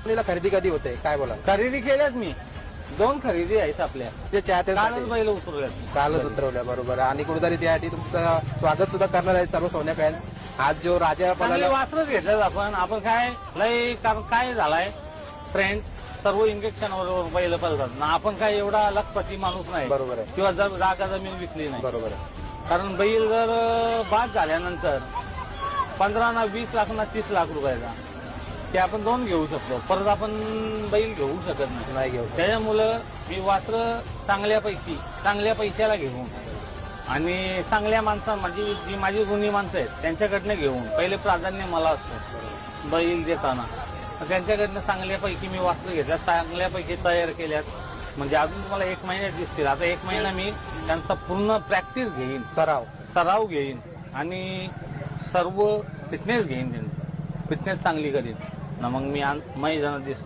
आपल्याला खरेदी कधी होते? काय बोला? खरेदी केल्याच मी. दोन खरेदी आहेत आपल्या. ते चाहते कालच बैल उतरल्यात कालच उतरवल्या बरोबर. आणि कुठेतरी त्यासाठी तुमचं स्वागत सुद्धा करणार आहे सर्व सोन्या फॅन. आज जो राजा चांगले पलाला वासरच घेतल्यात आपण. आपण काय लय कारण काय झालाय? ट्रेंड सर्व इंजेक्शन वर बैल पळतात. ना आपण काय एवढा लखपती माणूस नाही. बरोबर आहे. किंवा जर जागा जमीन विकली नाही. बरोबर आहे. कारण बैल जर बाद झाल्यानंतर पंधरा ना वीस लाख ना तीस लाख रुपयाचा. ते आपण दोन घेऊ शकतो. परत आपण बैल घेऊ शकत नाही. नाही घेऊ शकत. त्याच्यामुळं मी वास्त्र चांगल्यापैकी चांगल्या पैशाला घेऊन आणि चांगल्या माणसं म्हणजे जी माझी जुनी माणसं आहेत त्यांच्याकडनं घेऊन. पहिले प्राधान्य मला असतं बैल देताना. तर त्यांच्याकडनं चांगल्यापैकी मी वास्त्र घेतल्यात चांगल्यापैकी तयार केल्यात. म्हणजे अजून तुम्हाला एक महिन्यात दिसतील. आता एक महिना मी त्यांचा पूर्ण प्रॅक्टिस घेईन. सराव. सराव घेईन आणि सर्व फिटनेस घेईन त्यांची फिटनेस चांगली करीन. ना मग मी मैदानात दिसतो.